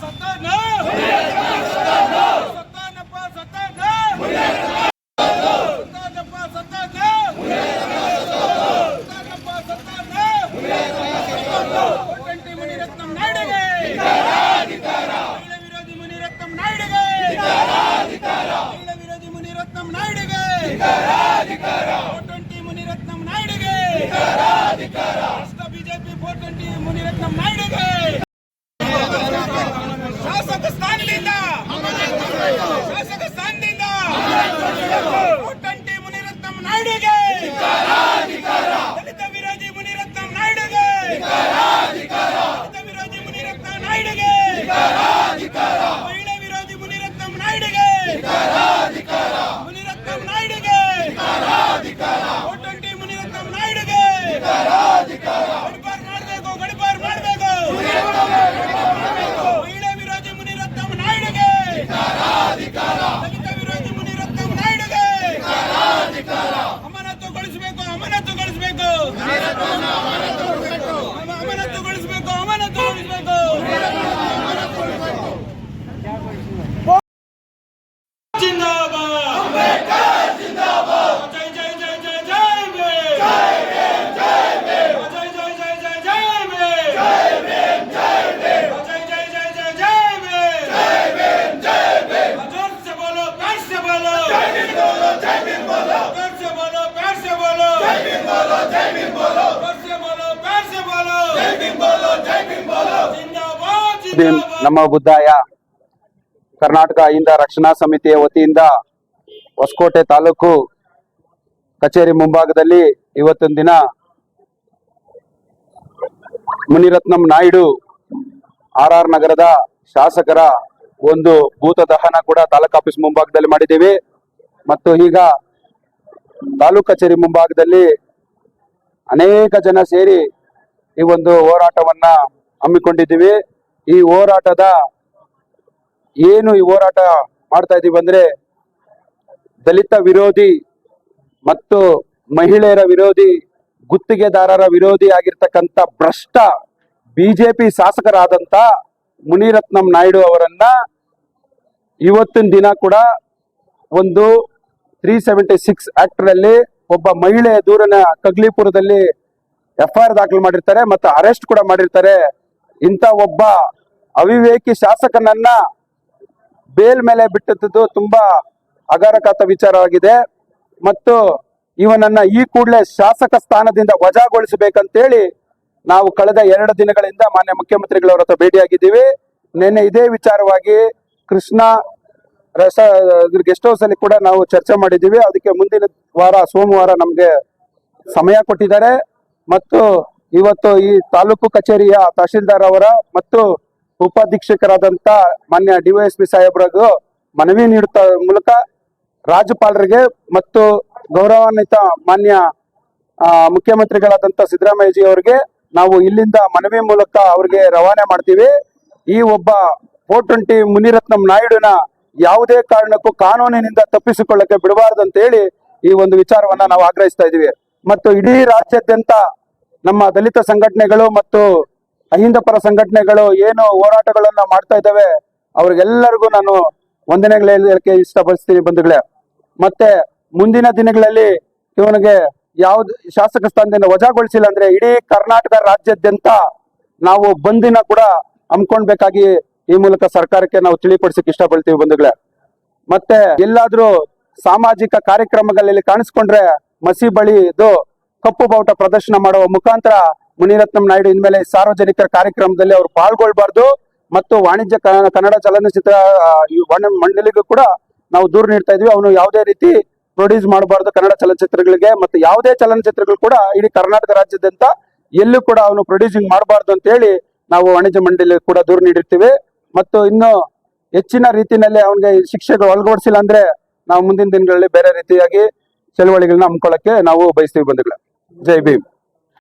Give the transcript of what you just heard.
सत्ता न सत्ता न सत्ता न ಮುಸ್ಲಿಂ ನಮ್ಮ ಬುದ್ಧಾಯ ಕರ್ನಾಟಕ ಅಹಿಂದ ರಕ್ಷಣಾ ಸಮಿತಿಯ ವತಿಯಿಂದ ಹೊಸಕೋಟೆ ತಾಲೂಕು ಕಚೇರಿ ಮುಂಭಾಗದಲ್ಲಿ ಇವತ್ತಿನ ದಿನ ಮುನಿರತ್ನಂ ನಾಯ್ಡು ಆರ್ ಆರ್ ನಗರದ ಶಾಸಕರ ಒಂದು ಭೂತ ದಹನ ಕೂಡ ತಾಲೂಕು ಆಫೀಸ್ ಮುಂಭಾಗದಲ್ಲಿ ಮಾಡಿದ್ದೀವಿ. ಮತ್ತು ಈಗ ತಾಲೂಕು ಕಚೇರಿ ಮುಂಭಾಗದಲ್ಲಿ ಅನೇಕ ಜನ ಸೇರಿ ಈ ಒಂದು ಹೋರಾಟವನ್ನ ಹಮ್ಮಿಕೊಂಡಿದ್ದೀವಿ. ಈ ಹೋರಾಟದ ಏನು ಈ ಹೋರಾಟ ಮಾಡ್ತಾ ಇದೀವಿ ಅಂದ್ರೆ ದಲಿತ ವಿರೋಧಿ ಮತ್ತು ಮಹಿಳೆಯರ ವಿರೋಧಿ, ಗುತ್ತಿಗೆದಾರರ ವಿರೋಧಿ ಆಗಿರ್ತಕ್ಕಂಥ ಭ್ರಷ್ಟ ಬಿಜೆಪಿ ಶಾಸಕರಾದಂತ ಮುನಿರತ್ನಂ ನಾಯ್ಡು ಅವರನ್ನ ಇವತ್ತಿನ ದಿನ ಕೂಡ ಒಂದು ತ್ರೀ ಸೆವೆಂಟಿ ಸಿಕ್ಸ್ ಆಕ್ಟ್ ಒಬ್ಬ ಮಹಿಳೆಯ ದೂರನ ಕಗ್ಲಿಪುರದಲ್ಲಿ ಎಫ್ ಐ ಆರ್ ದಾಖಲು ಮಾಡಿರ್ತಾರೆ ಮತ್ತು ಅರೆಸ್ಟ್ ಕೂಡ ಮಾಡಿರ್ತಾರೆ. ಇಂಥ ಒಬ್ಬ ಅವಿವೇಕಿ ಶಾಸಕನನ್ನ ಬೇಲ್ ಮೇಲೆ ಬಿಟ್ಟದ್ದು ತುಂಬಾ ಅಗಾರಕಾತ ವಿಚಾರವಾಗಿದೆ ಮತ್ತು ಇವನನ್ನ ಈ ಕೂಡಲೇ ಶಾಸಕ ಸ್ಥಾನದಿಂದ ವಜಾಗೊಳಿಸಬೇಕಂತೇಳಿ ನಾವು ಕಳೆದ ಎರಡು ದಿನಗಳಿಂದ ಮಾನ್ಯ ಮುಖ್ಯಮಂತ್ರಿಗಳವರ ಹತ್ರ ಭೇಟಿಯಾಗಿದ್ದೀವಿ. ನಿನ್ನೆ ಇದೇ ವಿಚಾರವಾಗಿ ಕೃಷ್ಣ ರಸ ಗೆಸ್ಟ್ ಹೌಸ್ ಅಲ್ಲಿ ಕೂಡ ನಾವು ಚರ್ಚೆ ಮಾಡಿದ್ದೀವಿ. ಅದಕ್ಕೆ ಮುಂದಿನ ವಾರ ಸೋಮವಾರ ನಮಗೆ ಸಮಯ ಕೊಟ್ಟಿದ್ದಾರೆ. ಮತ್ತು ಇವತ್ತು ಈ ತಾಲೂಕು ಕಚೇರಿಯ ತಹಶೀಲ್ದಾರ್ ಅವರ ಮತ್ತು ಉಪಾಧೀಕ್ಷಕರಾದಂತ ಮಾನ್ಯ ಡಿವೈಎಸ್ಪಿ ಸಾಹೇಬ್ರಿಗೂ ಮನವಿ ನೀಡುತ್ತ ಮೂಲಕ ರಾಜ್ಯಪಾಲರಿಗೆ ಮತ್ತು ಗೌರವಾನ್ವಿತ ಮಾನ್ಯ ಮುಖ್ಯಮಂತ್ರಿಗಳಾದಂತ ಸಿದ್ದರಾಮಯ್ಯಜಿ ಅವರಿಗೆ ನಾವು ಇಲ್ಲಿಂದ ಮನವಿ ಮೂಲಕ ಅವ್ರಿಗೆ ರವಾನೆ ಮಾಡ್ತೀವಿ. ಈ ಒಬ್ಬ ಫೋರ್ ಟ್ವೆಂಟಿ ಮುನಿರತ್ನಂ ನಾಯ್ಡುನ ಯಾವುದೇ ಕಾರಣಕ್ಕೂ ಕಾನೂನಿನಿಂದ ತಪ್ಪಿಸಿಕೊಳ್ಳಕ್ಕೆ ಬಿಡಬಾರದು ಅಂತ ಹೇಳಿ ಈ ಒಂದು ವಿಚಾರವನ್ನ ನಾವು ಆಗ್ರಹಿಸ್ತಾ ಇದೀವಿ ಮತ್ತು ಇಡೀ ರಾಜ್ಯಾದ್ಯಂತ ನಮ್ಮ ದಲಿತ ಸಂಘಟನೆಗಳು ಮತ್ತು ಅಹಿಂದ ಪರ ಸಂಘಟನೆಗಳು ಏನು ಹೋರಾಟಗಳನ್ನ ಮಾಡ್ತಾ ಇದ್ದಾವೆ, ಅವ್ರಿಗೆಲ್ಲರಿಗೂ ನಾನು ವಂದನೆಗಳು ಹೇಳಕ್ಕೆ ಇಷ್ಟಪಡಿಸ್ತೀನಿ ಬಂಧುಗಳೇ. ಮತ್ತೆ ಮುಂದಿನ ದಿನಗಳಲ್ಲಿ ಇವನಿಗೆ ಯಾವ್ದು, ಶಾಸಕ ಸ್ಥಾನದಿಂದ ವಜಾಗೊಳಿಸಿಲ್ಲ ಅಂದ್ರೆ ಇಡೀ ಕರ್ನಾಟಕ ರಾಜ್ಯಾದ್ಯಂತ ನಾವು ಬಂದಿನ ಕೂಡ ಹಮ್ಮಿಕೊಳ್ಬೇಕಾಗಿ ಈ ಮೂಲಕ ಸರ್ಕಾರಕ್ಕೆ ನಾವು ತಿಳಿಪಡಿಸಕ್ಕೆ ಇಷ್ಟಪಡ್ತೀವಿ ಬಂಧುಗಳೇ. ಮತ್ತೆ ಎಲ್ಲಾದ್ರೂ ಸಾಮಾಜಿಕ ಕಾರ್ಯಕ್ರಮಗಳಲ್ಲಿ ಕಾಣಿಸ್ಕೊಂಡ್ರೆ ಮಸಿ ಬಳಿ ಇದು ಕಪ್ಪು ಬಾವುಟ ಪ್ರದರ್ಶನ ಮಾಡುವ ಮುಖಾಂತರ ಮುನಿರತ್ನಂ ನಾಯ್ಡು ಇನ್ಮೇಲೆ ಸಾರ್ವಜನಿಕರ ಕಾರ್ಯಕ್ರಮದಲ್ಲಿ ಅವರು ಪಾಲ್ಗೊಳ್ಬಾರ್ದು ಮತ್ತು ವಾಣಿಜ್ಯ ಕನ್ನಡ ಚಲನಚಿತ್ರ ಮಂಡಳಿಗೂ ಕೂಡ ನಾವು ದೂರು ನೀಡ್ತಾ ಇದೀವಿ. ಅವನು ಯಾವುದೇ ರೀತಿ ಪ್ರೊಡ್ಯೂಸ್ ಮಾಡಬಾರ್ದು ಕನ್ನಡ ಚಲನಚಿತ್ರಗಳಿಗೆ ಮತ್ತು ಯಾವುದೇ ಚಲನಚಿತ್ರಗಳು ಕೂಡ ಇಡೀ ಕರ್ನಾಟಕ ರಾಜ್ಯದಂತ ಎಲ್ಲೂ ಕೂಡ ಅವನು ಪ್ರೊಡ್ಯೂಸಿಂಗ್ ಮಾಡಬಾರ್ದು ಅಂತ ಹೇಳಿ ನಾವು ವಾಣಿಜ್ಯ ಮಂಡಳಿ ಕೂಡ ದೂರು ನೀಡಿರ್ತೀವಿ. ಮತ್ತು ಇನ್ನು ಹೆಚ್ಚಿನ ರೀತಿಯಲ್ಲಿ ಅವನಿಗೆ ಶಿಕ್ಷೆಗಳು ಒಳಗೊಡಿಸಿಲ್ಲ ಅಂದ್ರೆ ನಾವು ಮುಂದಿನ ದಿನಗಳಲ್ಲಿ ಬೇರೆ ರೀತಿಯಾಗಿ ಚಳವಳಿಗಳನ್ನ ಹಮ್ಮಿಕೊಳ್ಳಕ್ಕೆ ನಾವು ಬಯಸ್ತೀವಿ ಬಂಧುಗಳ. ಜೈ ಭೀಮ್.